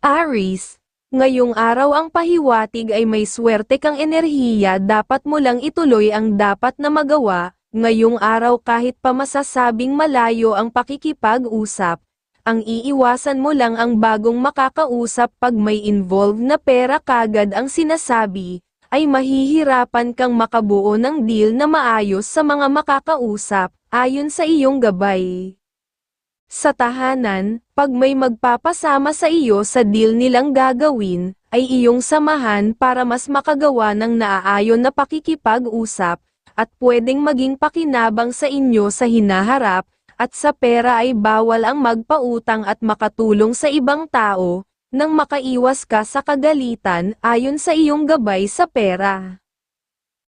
Aris, ngayong araw ang pahiwatig ay may swerte kang enerhiya dapat mo lang ituloy ang dapat na magawa, ngayong araw kahit pa masasabing malayo ang pakikipag-usap, ang iiwasan mo lang ang bagong makakausap pag may involved na pera kagad ang sinasabi, ay mahihirapan kang makabuo ng deal na maayos sa mga makakausap, ayon sa iyong gabay. Sa tahanan, pag may magpapasama sa iyo sa deal nilang gagawin, ay iyong samahan para mas makagawa ng naaayon na pakikipag-usap, at pwedeng maging pakinabang sa inyo sa hinaharap, at sa pera ay bawal ang magpautang at makatulong sa ibang tao, nang makaiwas ka sa kagalitan ayon sa iyong gabay sa pera.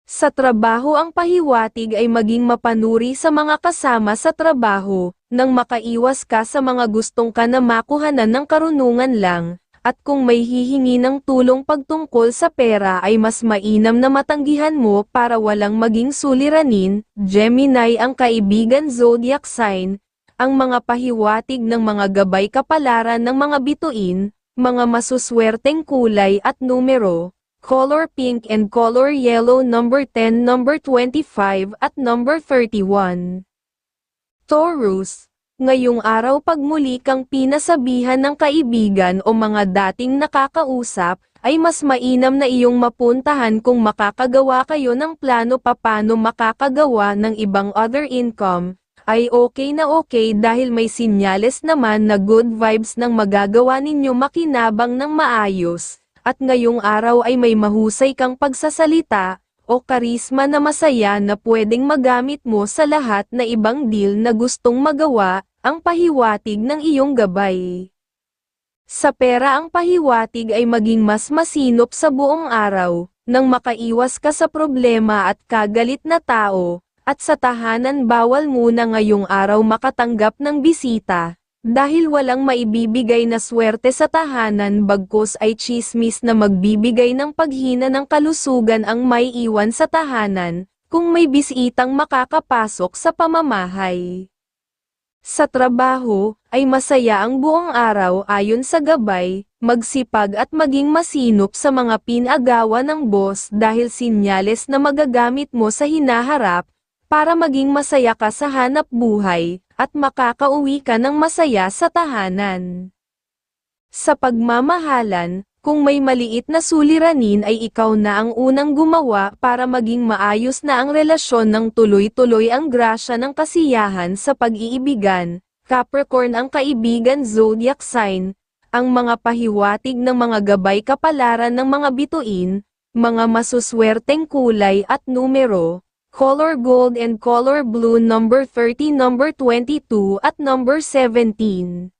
Sa trabaho ang pahiwatig ay maging mapanuri sa mga kasama sa trabaho, nang makaiwas ka sa mga gustong ka na makuhanan ng karunungan lang, at kung may hihingi ng tulong pagtungkol sa pera ay mas mainam na matanggihan mo para walang maging suliranin, Gemini ang kaibigan zodiac sign, ang mga pahiwatig ng mga gabay kapalaran ng mga bituin, mga masuswerteng kulay at numero, color pink and color yellow number 10, number 25 at number 31. Taurus, ngayong araw pag muli kang pinasabihan ng kaibigan o mga dating nakakausap, ay mas mainam na iyong mapuntahan kung makakagawa kayo ng plano papano makakagawa ng ibang other income, ay okay na okay dahil may sinyales naman na good vibes ng magagawa ninyo makinabang ng maayos, at ngayong araw ay may mahusay kang pagsasalita, o karisma na masaya na pwedeng magamit mo sa lahat na ibang deal na gustong magawa, ang pahiwatig ng iyong gabay. Sa pera ang pahiwatig ay maging mas masinop sa buong araw, nang makaiwas ka sa problema at kagalit na tao, at sa tahanan bawal muna ngayong araw makatanggap ng bisita, dahil walang maibibigay na swerte sa tahanan bagkus ay chismis na magbibigay ng paghina ng kalusugan ang may iwan sa tahanan, kung may bisitang makakapasok sa pamamahay. Sa trabaho, ay masaya ang buong araw ayon sa gabay, magsipag at maging masinop sa mga pinagawa ng boss dahil sinyales na magagamit mo sa hinaharap, para maging masaya ka sa hanap buhay, at makakauwi ka ng masaya sa tahanan. Sa pagmamahalan, kung may maliit na suliranin ay ikaw na ang unang gumawa para maging maayos na ang relasyon ng tuloy-tuloy ang grasya ng kasiyahan sa pag-iibigan, Capricorn ang kaibigan zodiac sign, ang mga pahiwatig ng mga gabay kapalaran ng mga bituin, mga masuswerteng kulay at numero, color gold and color blue number 30 number 22 at number 17.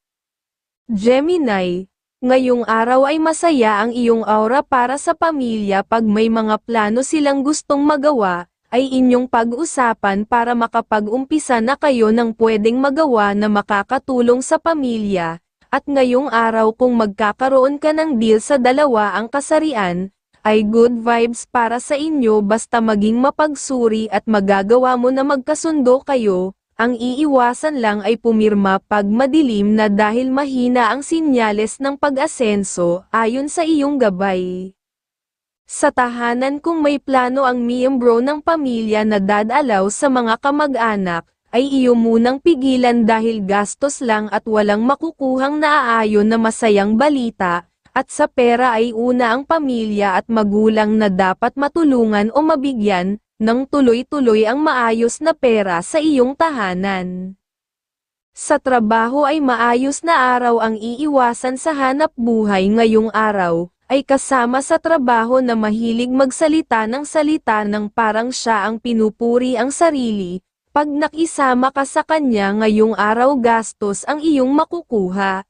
Gemini, ngayong araw ay masaya ang iyong aura para sa pamilya pag may mga plano silang gustong magawa, ay inyong pag-usapan para makapag-umpisa na kayo ng pwedeng magawa na makakatulong sa pamilya, at ngayong araw kung magkakaroon ka ng deal sa dalawa ang kasarian, ay good vibes para sa inyo basta maging mapagsuri at magagawa mo na magkasundo kayo, ang iiwasan lang ay pumirma pag madilim na dahil mahina ang sinyales ng pag-asenso ayon sa iyong gabay. Sa tahanan kung may plano ang miyembro ng pamilya na dadalaw sa mga kamag-anak, ay iyo munang pigilan dahil gastos lang at walang makukuhang naaayon na masayang balita, at sa pera ay una ang pamilya at magulang na dapat matulungan o mabigyan, ng tuloy-tuloy ang maayos na pera sa iyong tahanan. Sa trabaho ay maayos na araw ang iiwasan sa hanap buhay ngayong araw, ay kasama sa trabaho na mahilig magsalita ng salita ng parang siya ang pinupuri ang sarili, pag nakisama ka sa kanya ngayong araw gastos ang iyong makukuha.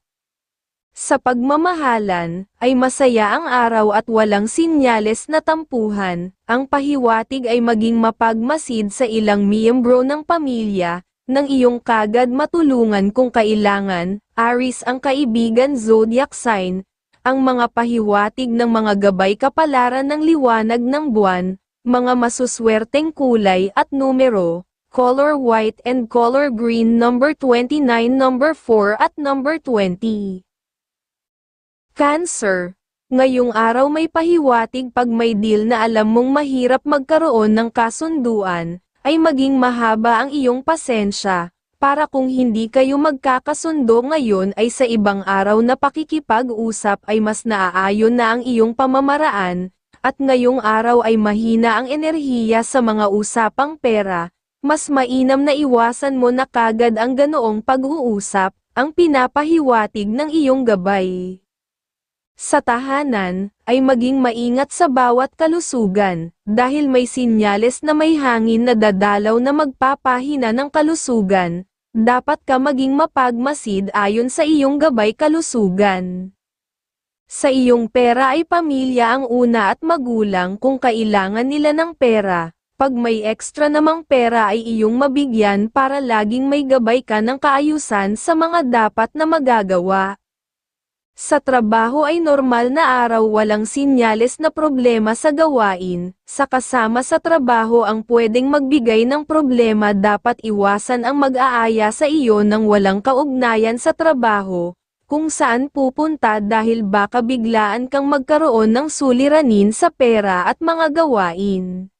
Sa pagmamahalan, ay masaya ang araw at walang sinyales na tampuhan, ang pahiwatig ay maging mapagmasid sa ilang miyembro ng pamilya, nang iyong kagad matulungan kung kailangan, Aris ang kaibigan zodiac sign, ang mga pahiwatig ng mga gabay kapalaran ng liwanag ng buwan, mga masuswerteng kulay at numero, color white and color green number 29 number 4 at number 20. Cancer. Ngayong araw may pahiwatig pag may deal na alam mong mahirap magkaroon ng kasunduan, ay maging mahaba ang iyong pasensya, para kung hindi kayo magkakasundo ngayon ay sa ibang araw na pakikipag-usap ay mas naaayon na ang iyong pamamaraan, at ngayong araw ay mahina ang enerhiya sa mga usapang pera, mas mainam na iwasan mo na kagad ang ganoong pag-uusap, ang pinapahiwatig ng iyong gabay. Sa tahanan, ay maging maingat sa bawat kalusugan, dahil may sinyales na may hangin na dadalaw na magpapahina ng kalusugan, dapat ka maging mapagmasid ayon sa iyong gabay kalusugan. Sa iyong pera ay pamilya ang una at magulang kung kailangan nila ng pera, pag may extra namang pera ay iyong mabigyan para laging may gabay ka ng kaayusan sa mga dapat na magagawa. Sa trabaho ay normal na araw walang sinyales na problema sa gawain, sa kasama sa trabaho ang pwedeng magbigay ng problema dapat iwasan ang mag-aaya sa iyo ng walang kaugnayan sa trabaho, kung saan pupunta dahil baka biglaan kang magkaroon ng suliranin sa pera at mga gawain.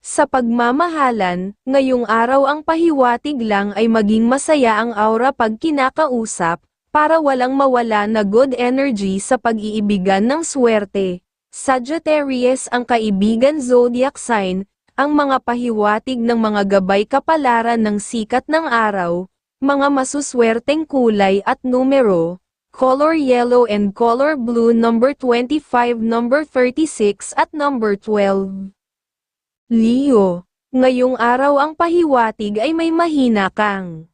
Sa pagmamahalan, ngayong araw ang pahiwatig lang ay maging masaya ang aura pag kinakausap, para walang mawala na good energy sa pag-iibigan ng swerte. Sagittarius ang kaibigan zodiac sign, ang mga pahiwatig ng mga gabay kapalaran ng sikat ng araw, mga masuswerteng kulay at numero, color yellow and color blue number 25 number 36 at number 12. Leo, ngayong araw ang pahiwatig ay may mahina kang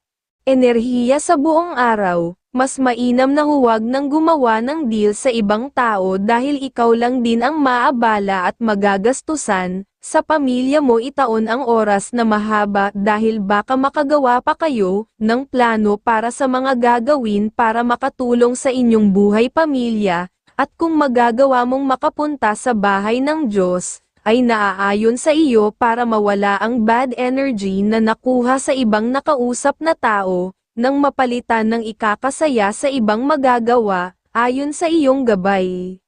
enerhiya sa buong araw, mas mainam na huwag nang gumawa ng deal sa ibang tao dahil ikaw lang din ang maabala at magagastusan, sa pamilya mo itaon ang oras na mahaba dahil baka makagawa pa kayo ng plano para sa mga gagawin para makatulong sa inyong buhay pamilya, at kung magagawa mong makapunta sa bahay ng Diyos, ay naaayon sa iyo para mawala ang bad energy na nakuha sa ibang nakausap na tao, nang mapalitan ng ikakasaya sa ibang magagawa, ayon sa iyong gabay.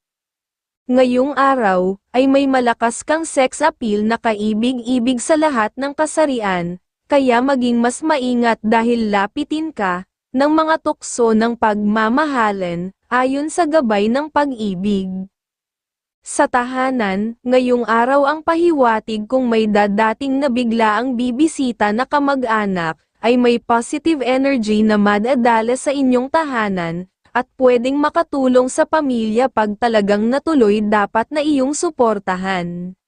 Ngayong araw, ay may malakas kang sex appeal na kaibig-ibig sa lahat ng kasarian, kaya maging mas maingat dahil lapitin ka, ng mga tukso ng pagmamahalan, ayon sa gabay ng pag-ibig. Sa tahanan, ngayong araw ang pahiwatig kung may dadating na bigla ang bibisita na kamag-anak, ay may positive energy na madadala sa inyong tahanan, at pwedeng makatulong sa pamilya pag talagang natuloy dapat na iyong suportahan.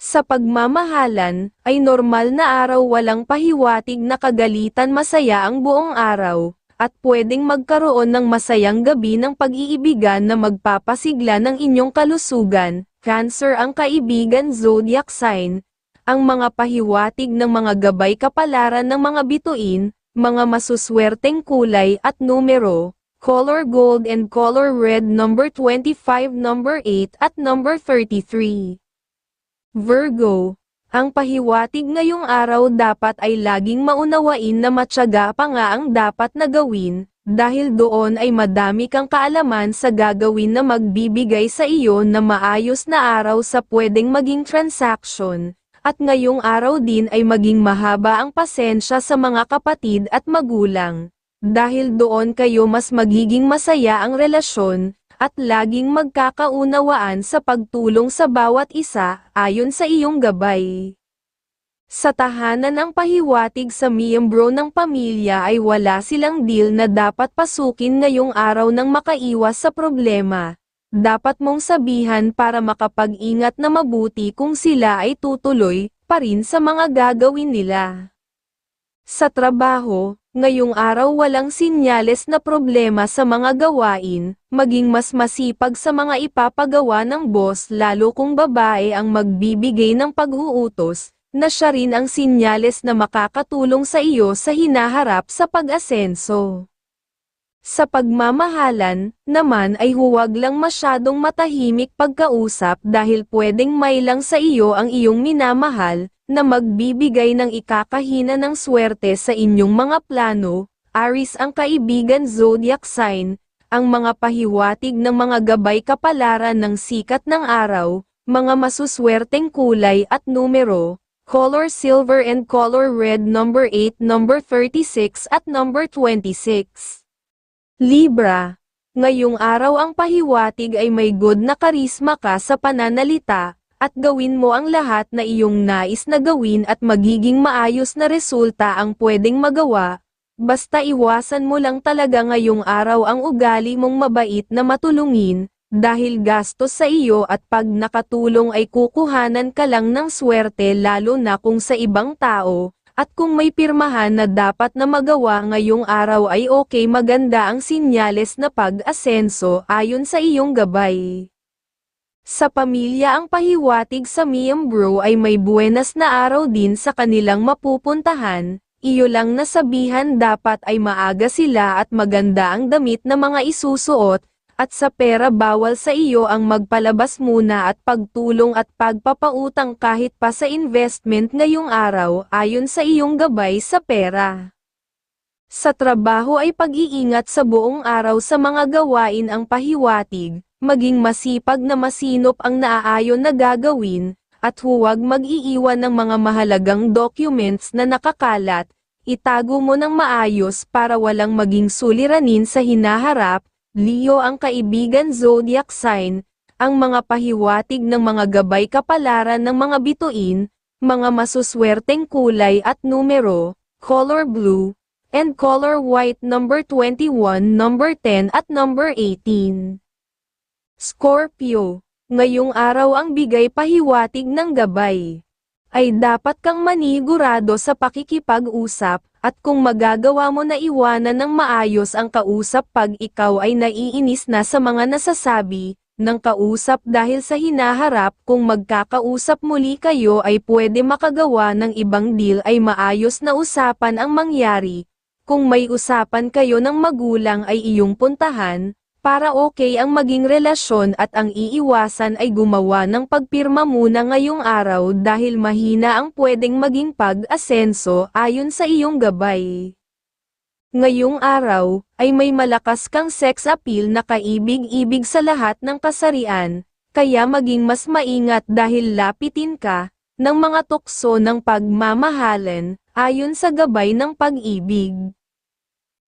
Sa pagmamahalan, ay normal na araw walang pahiwatig na kagalitan masaya ang buong araw, at pwedeng magkaroon ng masayang gabi ng pag-iibigan na magpapasigla ng inyong kalusugan, Cancer ang kaibigan zodiac sign, ang mga pahiwatig ng mga gabay kapalaran ng mga bituin, mga masuswerteng kulay at numero, color gold and color red number 25 number 8 at number 33. Virgo, ang pahiwatig ngayong araw dapat ay laging maunawain na matyaga pa nga ang dapat na gawin, dahil doon ay madami kang kaalaman sa gagawin na magbibigay sa iyo na maayos na araw sa pwedeng maging transaction, at ngayong araw din ay maging mahaba ang pasensya sa mga kapatid at magulang. Dahil doon kayo mas magiging masaya ang relasyon, at laging magkakaunawaan sa pagtulong sa bawat isa, ayon sa iyong gabay. Sa tahanan ang pahiwatig sa miyembro ng pamilya ay wala silang deal na dapat pasukin ngayong araw nang makaiwas sa problema dapat mong sabihan para makapag-ingat na mabuti kung sila ay tutuloy pa rin sa mga gagawin nila. Sa trabaho, ngayong araw walang sinyales na problema sa mga gawain, maging mas masipag sa mga ipapagawa ng boss lalo kung babae ang magbibigay ng pag-uutos, na siya rin ang sinyales na makakatulong sa iyo sa hinaharap sa pag-asenso. Sa pagmamahalan, naman ay huwag lang masyadong matahimik pagkausap dahil pwedeng may lang sa iyo ang iyong minamahal, na magbibigay ng ikakahina ng swerte sa inyong mga plano, Aris ang kaibigan zodiac sign, ang mga pahiwatig ng mga gabay kapalaran ng sikat ng araw, mga masuswerteng kulay at numero, color silver and color red number 8, number 36 at number 26. Libra, ngayong araw ang pahiwatig ay may good na karisma ka sa pananalita, at gawin mo ang lahat na iyong nais na gawin at magiging maayos na resulta ang pwedeng magawa, basta iwasan mo lang talaga ngayong araw ang ugali mong mabait na matulungin, dahil gastos sa iyo at pag nakatulong ay kukuhanan ka lang ng swerte lalo na kung sa ibang tao, at kung may pirmahan na dapat na magawa ngayong araw ay okay maganda ang sinyales na pag-asenso ayon sa iyong gabay. Sa pamilya ang pahiwatig sa miyembro ay may buenas na araw din sa kanilang mapupuntahan, iyo lang nasabihan dapat ay maaga sila at maganda ang damit na mga isusuot, at sa pera bawal sa iyo ang magpalabas muna at pagtulong at pagpapautang kahit pa sa investment ngayong araw ayon sa iyong gabay sa pera. Sa trabaho ay pag-iingat sa buong araw sa mga gawain ang pahiwatig, maging masipag na masinop ang naaayon na gagawin, at huwag mag-iiwan ng mga mahalagang documents na nakakalat, itago mo ng maayos para walang maging suliranin sa hinaharap, Leo ang kaibigan zodiac sign, ang mga pahiwatig ng mga gabay kapalaran ng mga bituin, mga masuswerteng kulay at numero, color blue, and color white number 21, number 10 at number 18. Scorpio, ngayong araw ang bigay pahiwatig ng gabay. Ay dapat kang manigurado sa pakikipag-usap, at kung magagawa mo na iwanan ng maayos ang kausap pag ikaw ay naiinis na sa mga nasasabi, ng kausap dahil sa hinaharap kung magkakausap muli kayo ay pwede makagawa ng ibang deal ay maayos na usapan ang mangyari, kung may usapan kayo ng magulang ay iyong puntahan, para okay ang maging relasyon at ang iiwasan ay gumawa ng pagpirma muna ngayong araw dahil mahina ang pwedeng maging pag-asenso ayon sa iyong gabay. Ngayong araw, ay may malakas kang sex appeal na kaibig-ibig sa lahat ng kasarian, kaya maging mas maingat dahil lapitin ka, ng mga tukso ng pagmamahalan, ayon sa gabay ng pag-ibig.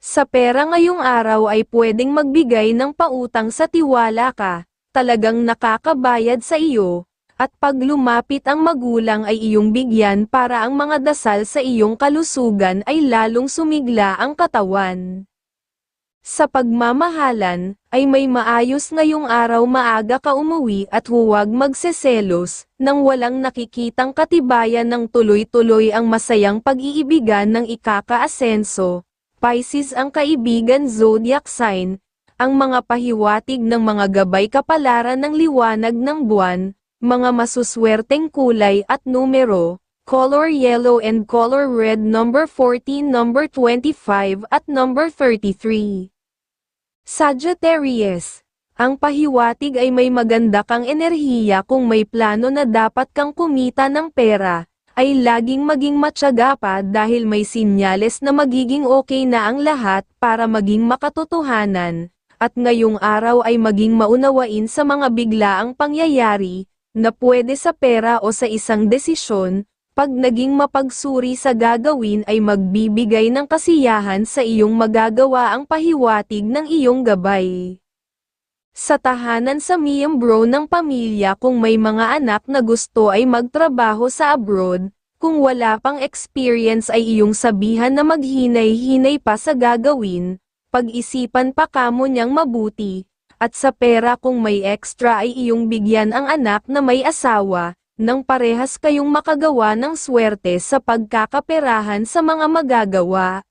Sa pera ngayong araw ay pwedeng magbigay ng pautang sa tiwala ka, talagang nakakabayad sa iyo, at pag lumapit ang magulang ay iyong bigyan para ang mga dasal sa iyong kalusugan ay lalong sumigla ang katawan. Sa pagmamahalan, ay may maayos ngayong araw maaga ka umuwi at huwag magseselos, nang walang nakikitang katibayan ng tuloy-tuloy ang masayang pag-iibigan ng ikaka-asenso, Pisces ang kaibigan zodiac sign, ang mga pahiwatig ng mga gabay kapalaran ng liwanag ng buwan, mga masuswerteng kulay at numero, color yellow and color red number 14 number 25 at number 33. Sagittarius, ang pahiwatig ay may maganda kang enerhiya kung may plano na dapat kang kumita ng pera, ay laging maging matyaga pa dahil may sinyales na magiging okay na ang lahat para maging makatotohanan, at ngayong araw ay maging maunawain sa mga biglaang pangyayari, na pwede sa pera o sa isang desisyon, pag naging mapagsuri sa gagawin ay magbibigay ng kasiyahan sa iyong magagawa ang pahiwatig ng iyong gabay. Sa tahanan sa miyembro ng pamilya kung may mga anak na gusto ay magtrabaho sa abroad, kung wala pang experience ay iyong sabihan na maghinay-hinay pa sa gagawin, pag-isipan pa kamo niyang mabuti, at sa pera kung may extra ay iyong bigyan ang anak na may asawa, nang parehas kayong makagawa ng swerte sa pagkakaperahan sa mga magagawa.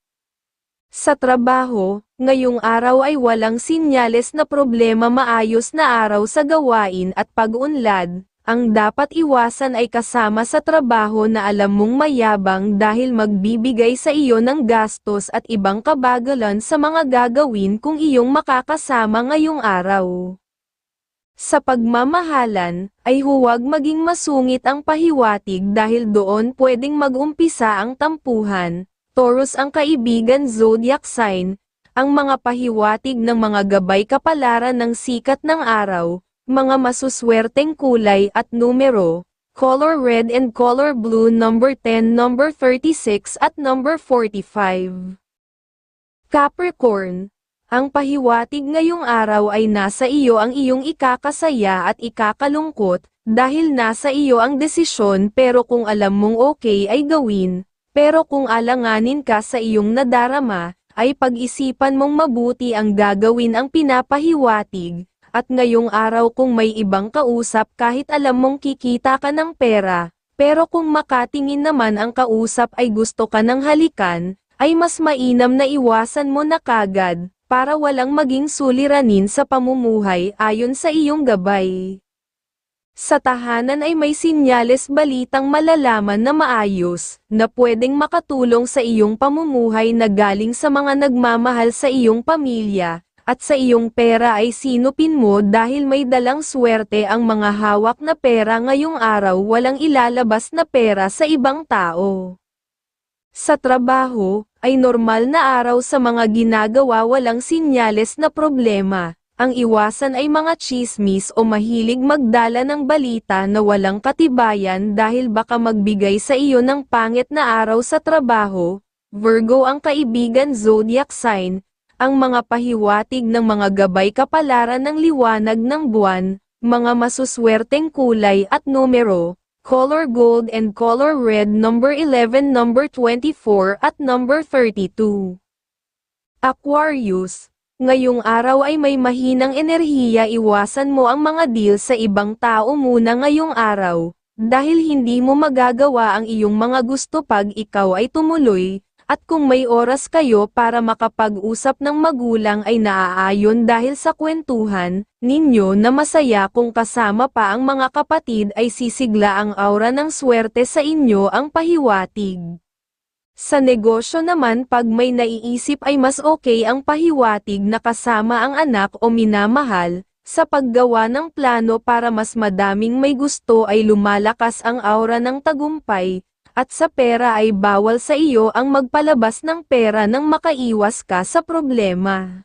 Sa trabaho, ngayong araw ay walang sinyales na problema maayos na araw sa gawain at pag-unlad, ang dapat iwasan ay kasama sa trabaho na alam mong mayabang dahil magbibigay sa iyo ng gastos at ibang kabagalan sa mga gagawin kung iyong makakasama ngayong araw. Sa pagmamahalan, ay huwag maging masungit ang pahiwatig dahil doon pwedeng mag-umpisa ang tampuhan. Taurus ang kaibigan zodiac sign, ang mga pahiwatig ng mga gabay kapalaran ng sikat ng araw, mga masuswerteng kulay at numero, color red and color blue number 10, number 36 at number 45. Capricorn, ang pahiwatig ngayong araw ay nasa iyo ang iyong ikakasaya at ikakalungkot, dahil nasa iyo ang desisyon pero kung alam mong okay ay gawin, pero kung alanganin ka sa iyong nadarama, ay pag-isipan mong mabuti ang gagawin ang pinapahiwatig, at ngayong araw kung may ibang kausap kahit alam mong kikita ka ng pera, pero kung makatingin naman ang kausap ay gusto ka ng halikan, ay mas mainam na iwasan mo na kagad, para walang maging suliranin sa pamumuhay ayon sa iyong gabay. Sa tahanan ay may sinyales balitang malalaman na maayos, na pwedeng makatulong sa iyong pamumuhay na galing sa mga nagmamahal sa iyong pamilya, at sa iyong pera ay sinupin mo dahil may dalang swerte ang mga hawak na pera ngayong araw walang ilalabas na pera sa ibang tao. Sa trabaho, ay normal na araw sa mga ginagawa walang sinyales na problema. Ang iwasan ay mga chismis o mahilig magdala ng balita na walang katibayan dahil baka magbigay sa iyo ng pangit na araw sa trabaho. Virgo ang kaibigan zodiac sign, ang mga pahiwatig ng mga gabay kapalaran ng liwanag ng buwan, mga masuswerteng kulay at numero, color gold and color red number 11 number 24 at number 32. Aquarius, ngayong araw ay may mahinang enerhiya iwasan mo ang mga deal sa ibang tao muna ngayong araw, dahil hindi mo magagawa ang iyong mga gusto pag ikaw ay tumuloy, at kung may oras kayo para makapag-usap ng magulang ay naaayon dahil sa kwentuhan ninyo na masaya kung kasama pa ang mga kapatid ay sisigla ang aura ng swerte sa inyo ang pahiwatig. Sa negosyo naman pag may naiisip ay mas okay ang pahiwatig na kasama ang anak o minamahal, sa paggawa ng plano para mas madaming may gusto ay lumalakas ang aura ng tagumpay, at sa pera ay bawal sa iyo ang magpalabas ng pera nang makaiwas ka sa problema.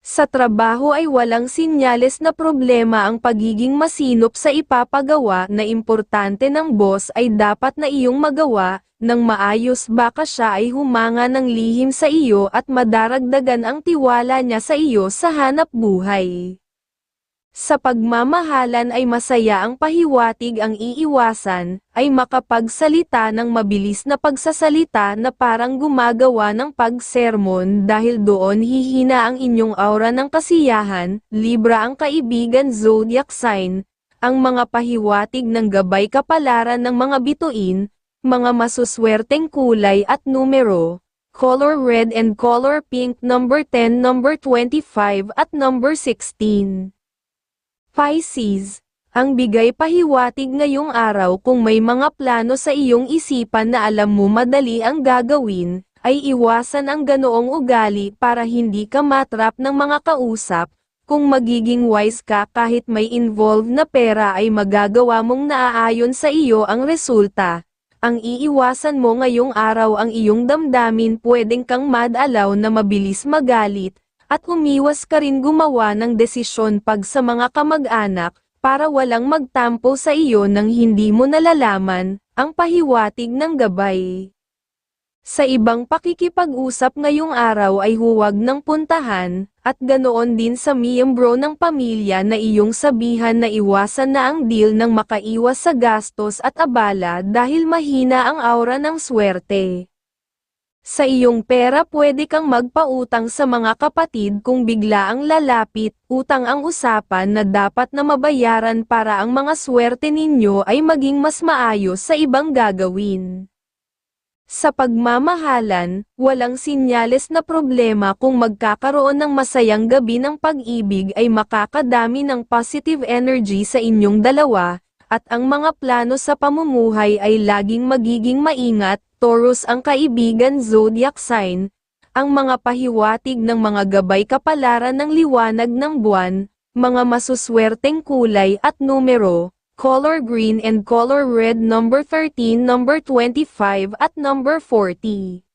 Sa trabaho ay walang sinyales na problema ang pagiging masinop sa ipapagawa na importante ng boss ay dapat na iyong magawa, nang maayos baka siya ay humanga ng lihim sa iyo at madaragdagan ang tiwala niya sa iyo sa hanap buhay. Sa pagmamahalan ay masaya ang pahiwatig ang iiwasan, ay makapagsalita ng mabilis na pagsasalita na parang gumagawa ng pagsermon dahil doon hihina ang inyong aura ng kasiyahan, Libra ang kaibigan zodiac sign, ang mga pahiwatig ng gabay kapalaran ng mga bituin, mga masuswerteng kulay at numero, color red and color pink number 10 number 25 at number 16. Pisces, ang bigay pahiwatig ngayong araw kung may mga plano sa iyong isipan na alam mo madali ang gagawin, ay iwasan ang ganoong ugali para hindi ka matrap ng mga kausap, kung magiging wise ka kahit may involved na pera ay magagawa mong naaayon sa iyo ang resulta. Ang iiwasan mo ngayong araw ang iyong damdamin pwedeng kang madalaw na mabilis magalit, at umiwas ka rin gumawa ng desisyon pag sa mga kamag-anak, para walang magtampo sa iyo nang hindi mo nalalaman, ang pahiwatig ng gabay. Sa ibang pakikipag-usap ngayong araw ay huwag ng puntahan, at ganoon din sa miyembro ng pamilya na iyong sabihan na iwasan na ang deal nang makaiwas sa gastos at abala dahil mahina ang aura ng swerte. Sa iyong pera pwede kang magpautang sa mga kapatid kung bigla ang lalapit, utang ang usapan na dapat na mabayaran para ang mga swerte ninyo ay maging mas maayos sa ibang gagawin. Sa pagmamahalan, walang sinyales na problema kung magkakaroon ng masayang gabi ng pag-ibig ay makakadami ng positive energy sa inyong dalawa, at ang mga plano sa pamumuhay ay laging magiging maingat, Taurus ang kaibigan zodiac sign, ang mga pahiwatig ng mga gabay kapalaran ng liwanag ng buwan, mga masuswerteng kulay at numero, color green and color red number 13 number 25 at number 40.